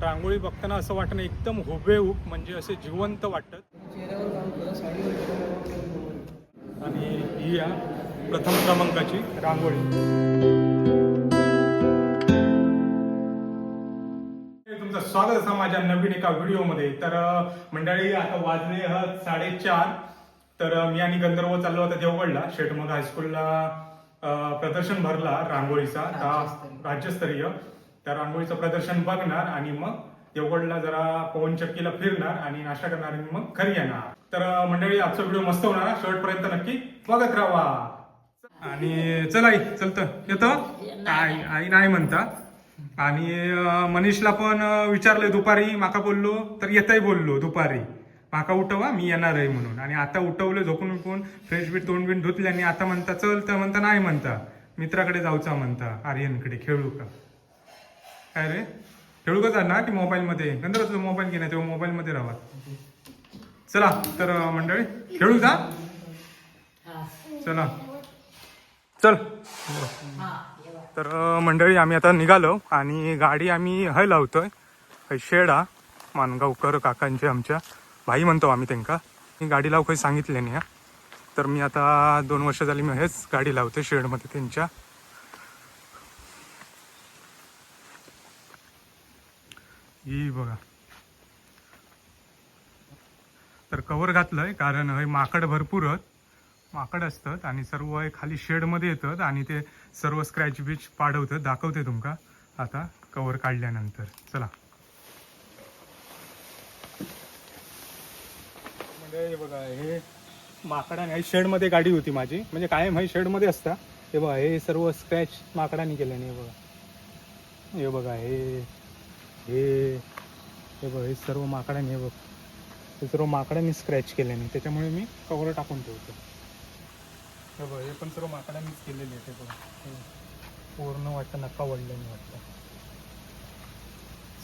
रांगोळी बघताना असं वाटणं एकदम हुबेहूब म्हणजे असे जिवंत वाटतं. आणि ही या प्रथम क्रमांकाची रांगोळी. तुमचं स्वागत असं माझ्या नवीन एका व्हिडिओमध्ये. तर मंडळी आता वाजले आहात साडेचार. तर मी आणि गंधर्व चाललो होता देवगडला. शेटमग हायस्कूलला प्रदर्शन भरला रांगोळीचा. राज्यस्तरीय. त्या रांगोळीचं प्रदर्शन बघणार आणि मग देवगडला जरा पवन चक्कीला फिरणार आणि नाश्ता करणार आणि मग घरी येणार. तर मंडळी आजचा व्हिडिओ मस्त होणार. शेवटपर्यंत नक्की बघत राहा. आणि चल आई चलत येतो? आई आई नाही म्हणता. आणि मनीषला पण विचारले विचारलंय दुपारी माका बोललो तर येतही बोललो दुपारी. माका उठवा मी येणार आहे म्हणून. आणि आता उठवलं झोपून उठून फ्रेश बीट तोंड बिंड धुतले आणि आता म्हणता चल तर म्हणता नाही म्हणता. मित्राकडे जाऊचा म्हणता आर्यनकडे खेळू का? काय रे? खेळू का जाणार की मोबाईलमध्ये? नंतर तुझा मोबाईल घेणार नाही तेव्हा मोबाईलमध्ये राहा. चला तर मंडळी खेळू जा चला. चल. तर मंडळी आम्ही आता निघालो आणि गाडी आम्ही हय लावतोय. हय शेडा मानगावकर काकांचे आमच्या. भाई म्हणतो आम्ही त्यांका. ही गाडी लाव काही सांगितले नाही हा. तर मी आता दोन वर्ष झाली मी हेच गाडी लावते शेडमध्ये त्यांच्या. ही बघा. तर कवर घातलंय कारण हे माकड भरपूर आहेत. माकड असतात आणि सर्व हे खाली शेडमध्ये येतात आणि ते सर्व स्क्रॅच बिच पाडवतात. दाखवते तुमका. आता कवर काढल्यानंतर. चला. म्हणजे हे बघा हे माकडाने हे शेडमध्ये गाडी होती माझी. म्हणजे कायम हे शेडमध्ये असता. हे बघा हे सर्व स्क्रॅच माकडाने केल्याने हे बघा. हे बघा हे हे हे बघ हे सर्व माकड्याने हे बघ. हे सर्व माकडाने स्क्रॅच केल्याने त्याच्यामुळे मी कवर टाकून ठेवतो. हे बघ हे पण सर्व माकडांनीच केलेले आहेत ते बघ. पूर्ण वाटतं नका वडल्याने वाटतं.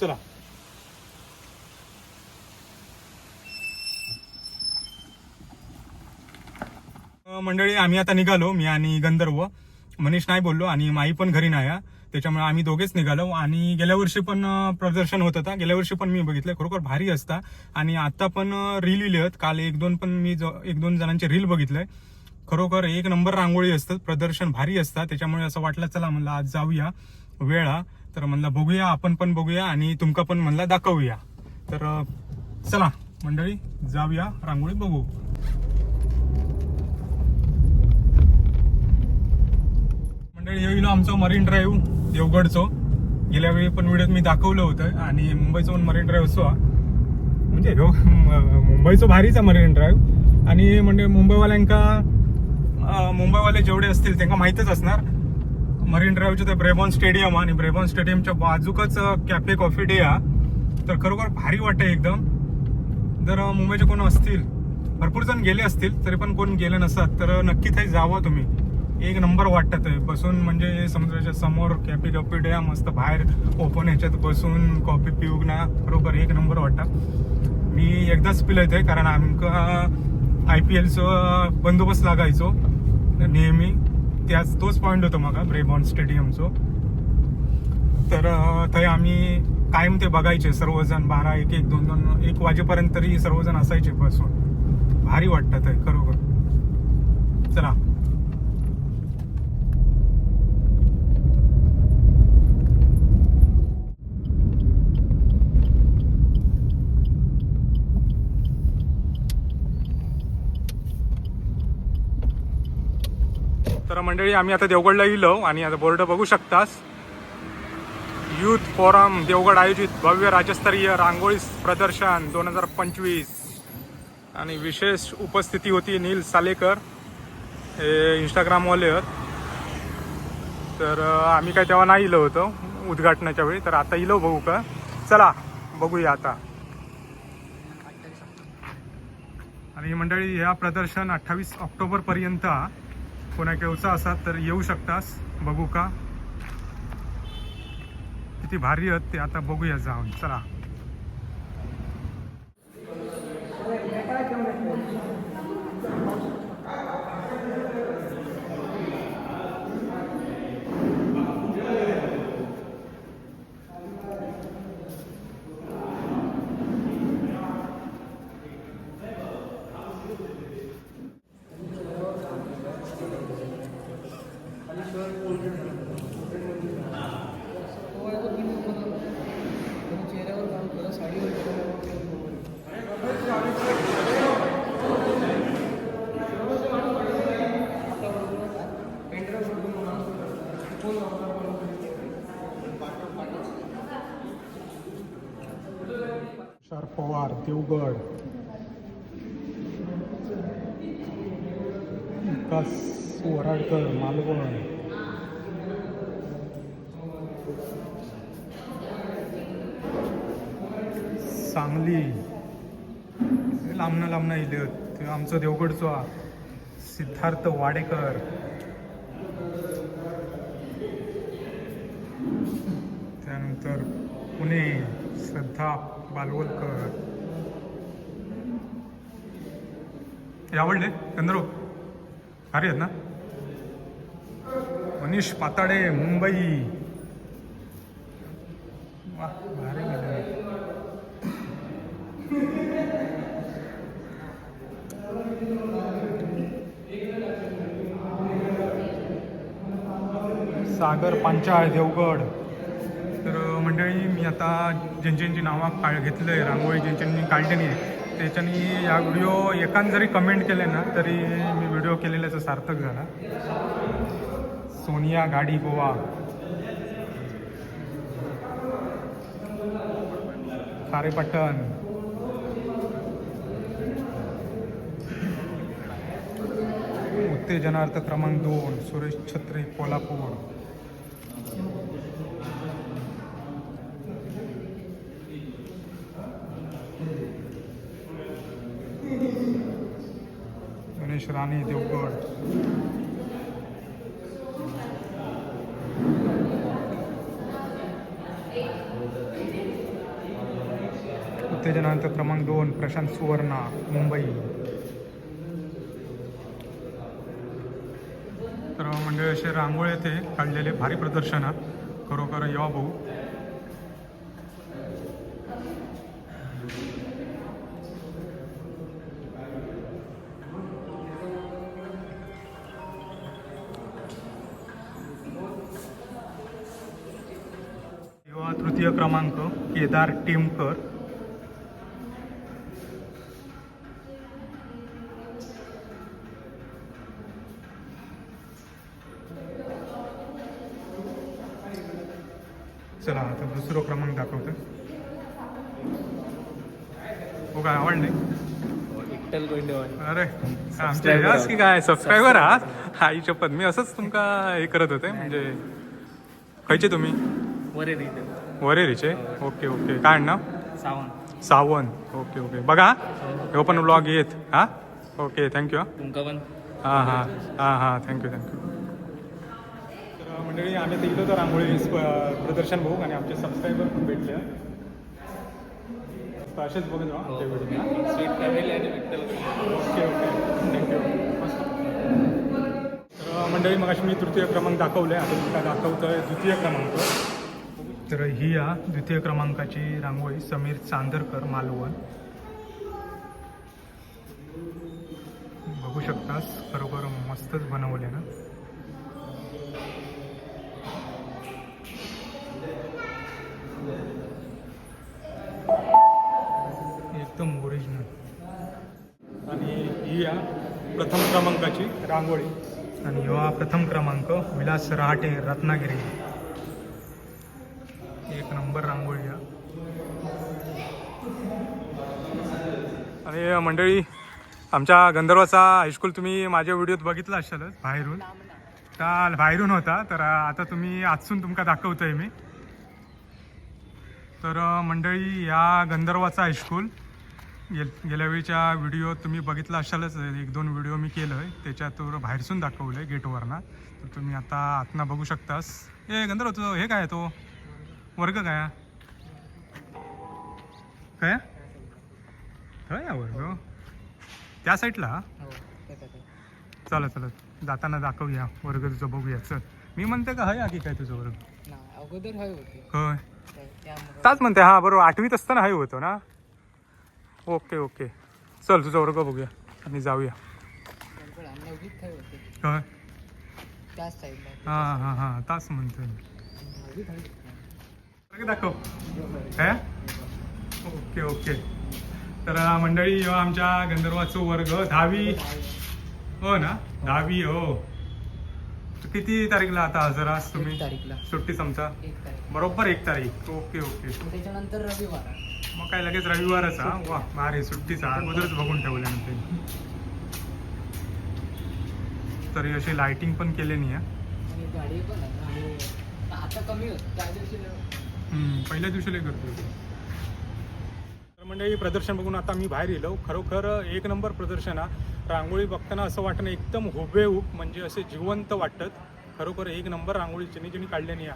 चला. मंडळी आम्ही आता निघालो मी आणि गंधर्व. मनीष नाही बोललो आणि माई पण घरी नाही हा. त्याच्यामुळे आम्ही दोघेच निघालो. आणि गेल्या वर्षी पण प्रदर्शन होत होता. गेल्या वर्षी पण मी बघितलं खरोखर भारी असता. आणि आता पण रील लिहिले आहेत. काल एक दोन पण मी एक दोन जणांचे रील बघितलंय. खरोखर एक नंबर रांगोळी असतात. प्रदर्शन भारी असतात त्याच्यामुळे असं वाटलं चला म्हणलं आज जाऊया. वेळा तर म्हणलं बघूया. आपण पण बघूया. आणि तुमका पण म्हणलं दाखवूया. तर चला मंडळी जाऊया. रांगोळी बघू. मंडळी येईल आमचं मरीन ड्राईव्ह देवगडचं. गेल्या वेळी पण व्हिडिओत मी दाखवलं होतं आणि मुंबईचं मरीन ड्राईव्ह असो म्हणजे मुंबईचं भारीच आहे मरीन ड्राईव्ह. आणि म्हणजे मुंबईवाल्यांका मुंबईवाले जेवढे असतील त्यांना माहीतच असणार. मरीन ड्राईव्हचं ते ब्रेबॉन स्टेडियम आणि ब्रेबॉन स्टेडियमच्या बाजूकच कॅफे कॉफी डे हा. तर खरोखर भारी वाटतं एकदम. जर मुंबईचे कोण असतील भरपूर जण गेले असतील तरी पण कोण गेले नसतात. तर नक्की ते जावं तुम्ही. एक नंबर वाटत आहे. बसून म्हणजे समुद्राच्या समोर कॅपी कॉपी डे मस्त बाहेर ओपन ह्याच्यात बसून कॉफी पिऊ ना. बरोबर एक नंबर वाटतं. मी एकदाच पिलं आहे कारण आमका आय पी एलचं बंदोबस्त लागायचो. नेहमी त्याच तोच पॉईंट होतो मग ब्रेबॉन स्टेडियमचो तर अं, थंय आम्ही कायम ते बघायचे सर्वजण बारा एक एक दोन दोन एक वाजेपर्यंत तरी सर्वजण असायचे बसून. भारी वाटतं ते खरोखर. चला तर मंडळी आम्ही आता देवगडला येलो आणि आता बोर्ड बघू शकतास. युथ फोरम देवगड आयोजित भव्य राज्यस्तरीय रांगोळी प्रदर्शन दोन हजार पंचवीस. आणि विशेष उपस्थिती होती नील सालेकर हे इंस्टाग्रामवाले आहेत. तर आम्ही काय तेव्हा नाही इलो होतो उद्घाटनाच्या वेळी तर आता इलो बघू का? चला बघूया आता. आणि ही मंडळी ह्या प्रदर्शन अठ्ठावीस ऑक्टोबर पर्यंत हा. कोणा केवचा असाल तर येऊ शकतास. बघू का? किती भारी आहेत ते. आता बघूया जाऊन. चला. पवार देवगड विकास वराडकर मालवण सांगली लांबणं लांबनं लांबनं इले ते आमचं देवगडचो सिद्धार्थ वाडेकर. त्यानंतर पुणे श्रद्धा बालवलकर. हे आवडले चंद्र. भारी आहेत ना? मनीष पाताडे मुंबई. वा भारी सागर पांचाळ देवगड. मंडळी मी आता ज्यांच्यांची नावं काळ घेतलं आहे रांगोळी ज्यांच्यांनी काढलेली आहे त्याच्यानी या व्हिडिओ एकान जरी कमेंट केले ना तरी मी व्हिडिओ केलेल्याचं सार्थक झाला. सोनिया गाडी गोवा. खारेपट्टण उत्तेजनार्थ क्रमांक दोन सुरेश छत्री कोल्हापूर. गणेश राणे देवगड उत्तेजनार्थ क्रमांक दोन प्रशांत सुवर्णा मुंबई तर म्हणजे असे रांगोळी येथे काढलेले भारी प्रदर्शन. खरोखर या भाऊ. केदार टेमकर चला आता दुसरा क्रमांक दाखवतो हो काय आवडले? विठ्ठल गोंडेवाड अरे की काय सबस्क्रायबर आहात? आई शपथ मी असंच तुमका हे करत होते म्हणजे खयचे तुम्ही? वरे वरेरीचे ओके ओके. काय नाव सावंत. सावंत. Okay okay. बघा हे पण ब्लॉग येत. हा? ओके थँक्यू हा. तुमका पण हां. हां हां. हां थँक्यू थँक्यू तर मंडळी आम्ही ते गेलो तर रांगोळी प्रदर्शन बघू आणि आमचे सबस्क्रायबर पण भेटले. असेच बघत राहा स्वीट फॅमिली आणि ओके ओके. थँक्यू तर मंडळी मग मी तृतीय क्रमांक दाखवले आता मी काय दाखवतोय? द्वितीय क्रमांक. तर ही या द्वितीय क्रमांकाची रांगोळी समीर चांदरकर मालवण. बघू शकतास खरोखर मस्तच बनवले ना एकदम ओरिजिनल आणि ही या प्रथम क्रमांकाची रांगोळी. आणि हा प्रथम क्रमांक विलास रहाटे रत्नागिरी. एक नंबर रांगोळी या. आणि मंडळी आमच्या गंधर्वाचा हायस्कूल तुम्ही माझ्या व्हिडिओत बघितला असालच बाहेरून. काल बाहेरून होता तर आता तुम्ही आजसून तुमका दाखवतोय मी. तर मंडळी या गंधर्वाचा हायस्कूल गेल गेल्या वेळीच्या व्हिडिओ तुम्ही बघितला असालच एक दोन व्हिडिओ मी केलं आहे त्याच्यातून बाहेरसून दाखवलं आहे गेटवरनं तर तुम्ही आता आतनं बघू शकतास. ए गंधर्व तो हे काय तो? वर्ग काय? हा? काय काय वर्ग? त्या साईडला? हा? चला चला. जाताना दाखवूया. वर्ग तुझं बघूया चल. मी म्हणते का हय की काय तुझं वर्ग? अगोदर होय त्यामुळे. ताच म्हणते हा बरोबर. आठवीत असताना हय होतो ना? Okay okay. चल तुझा वर्ग बघूया आणि जाऊया. होय हां हां हां. ताच म्हणतोय. दाखव. काय ओके ओके. तर मंडळी आमच्या गंधर्वाचं वर्ग दहावी. हो ना? दहावी हो. किती तारीखला आता हजर एक तुम्ही? तारीखला. सुट्टी समजा बरोबर एक तारीख. Okay okay. त्याच्यानंतर रविवार. मग काय लगेच रविवारच हा? वा भारी सुट्टीचा. अगोदरच बघून ठेवल्यानंतर तर अशी लाइटिंग पण केलेली आहे. गाडी पण आता कमी होत. पहिल्या दिवशी लय गर्दी होती तर म्हणजे प्रदर्शन बघून आता मी बाहेर येलो खरोखर एक नंबर प्रदर्शन हा. रांगोळी बघताना असं वाटणं एकदम हुबेहूब म्हणजे असे जिवंत वाटत. खरोखर एक नंबर रांगोळी ज्यांनी ज्यांनी काढल्यानी या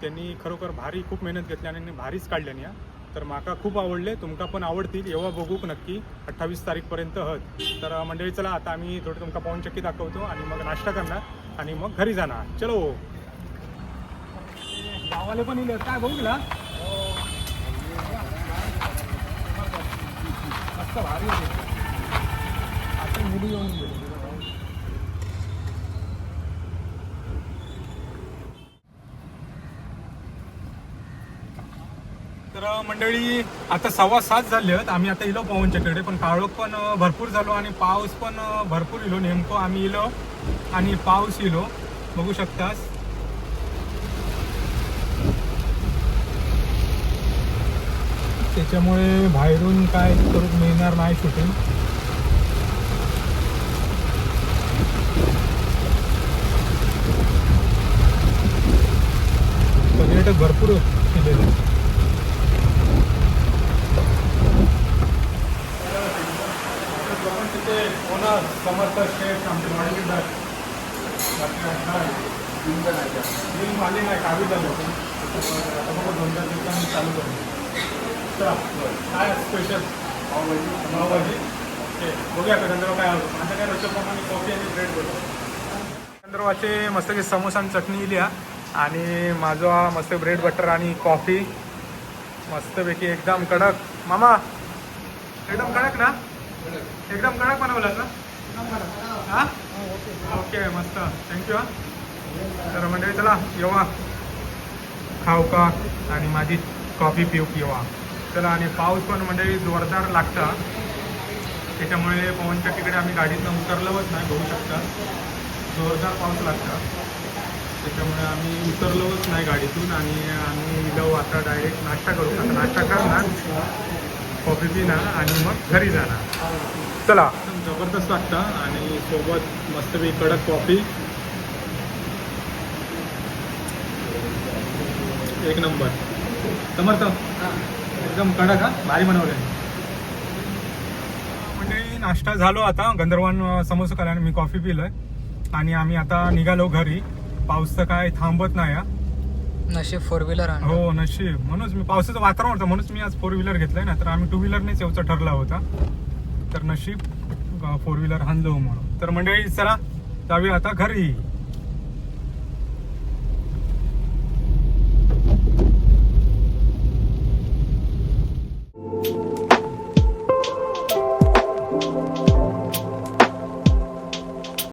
त्यांनी खरोखर भारी खूप मेहनत घेतली आणि त्यांनी भारीच काढल्यानी या तर माका खूप आवडले तुमका पण आवडतील. एव्हा बघूक नक्की. अठ्ठावीस तारीखपर्यंत हत. तर मंडळी चला आता आम्ही थोडं तुमका पाऊन चक्की दाखवतो आणि मग नाश्ता करणार आणि मग घरी जाणार. चलो! गावाले पण येईल काय बघू गेला मस्त भारी होते आता मुली येऊन गेली. तर मंडळी आता सव्वा सात झाले आहेत आम्ही आता इलो पवनच्याकडे पण काळोख पण भरपूर झालो आणि पाऊस पण भरपूर इलो. नेमकं आम्ही इलो आणि पाऊस इलो. बघू शकतास. त्याच्यामुळे बाहेरून काय करून मिळणार नाही शूटिंग पर्यटक भरपूर केलेले तिथे ओनर समर्थ शेठ आमचे वाढीदार बिल आले नाही कावी झालं होतं आता बघा दोन चार दिवसांनी चालू करू. काय स्पेशल पावभाजी पावभाजी ओके. बघूया गंधर्व काय आवडतं माझ्या काय कॉफी आणि ब्रेड बोलतो गंधर्वाचे मस्त की समोसा आणि चटणी इली आणि माझा मस्त ब्रेड बटर आणि कॉफी मस्तपैकी एकदम कडक. मामा एकदम कडक ना? एकदम कडक बनवलं ना? हा? ओके मस्त. थँक्यू हा. तर मंडळी चला येवा खाऊ का? आणि माझी कॉफी पिऊ येवा चला आणि पाऊस पण म्हणजे जोरदार लागता. त्याच्यामुळे पवनच्या तिकडे आम्ही गाडीतनं उतरलोच नाही बघू शकता. जोरदार पाऊस लागता. त्याच्यामुळे आम्ही उतरलोच नाही गाडीतून आणि आम्ही इलो आता डायरेक्ट नाश्ता करू. आता नाश्ता करणार कॉफी पिणार आणि मग घरी जाणार. चला. जबरदस्त वाटतं आणि सोबत मस्तपैकी कडक कॉफी एक नंबर. समर्थ. एकदम कडक हा. भारी बनवले म्हणजे नाश्ता झालो आता गंधर्वान समोसा खाला मी कॉफी पिलोय. आणि आम्ही आता निघालो घरी. पाऊस तर काय थांबत नाही हा. नशीब फोर व्हीलर हो नशीब. म्हणूनच मी पावसाचं वातावरण होतं म्हणूनच मी आज फोर व्हीलर घेतलंय. ना तर आम्ही टू व्हीलरनेच यायचं ठरला होता. तर नशीब फोर व्हीलर हाणलो म्हणून. तर मंडळी चला जाऊया आता घरी.